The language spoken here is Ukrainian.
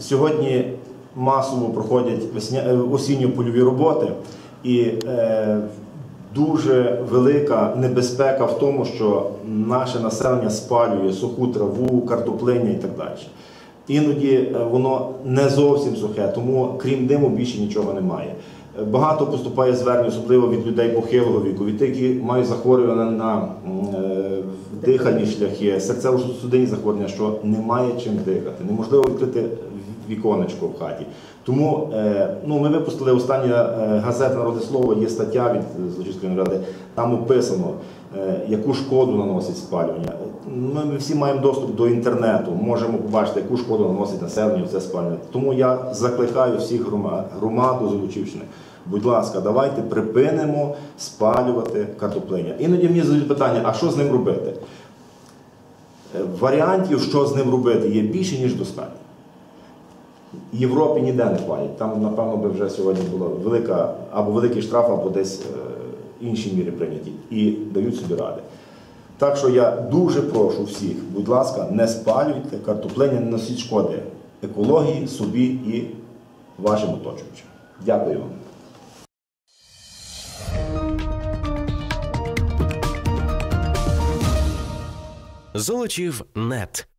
Сьогодні масово проходять е, осінньо-польові роботи, і е, дуже велика небезпека в тому, що наше населення спалює суху траву, картоплиння і так далі. Іноді е, воно не зовсім сухе, тому крім диму більше нічого немає. Багато поступає звернень, особливо від людей похилого віку, від тих, які мають захворювання на е, дихальні шляхи, серцево-судинні захворювання, що немає чим дихати, неможливо відкрити віконечко в хаті. Тому е, ну, ми випустили остання е, газета Народне слово, є стаття від е, Злочинської ради, там описано, яку шкоду наносить спалювання. Ми, всі маємо доступ до інтернету, можемо побачити, яку шкоду наносить населенню це спалювання. Тому я закликаю всіх громад, громаду Золочівщини. Будь ласка, давайте припинимо спалювати картоплиня. Іноді мені задають питання, а що з ним робити? Варіантів, що з ним робити, є більше, ніж достатньо. Європі ніде не платять. Там, напевно, би вже сьогодні була велика або великий штраф, або десь е, інші міри прийняті і дають собі ради. Так що я дуже прошу всіх, будь ласка, не спалюйте картоплення, не носіть шкоди екології, собі і вашим оточуючим. Дякую вам. Золочів нет.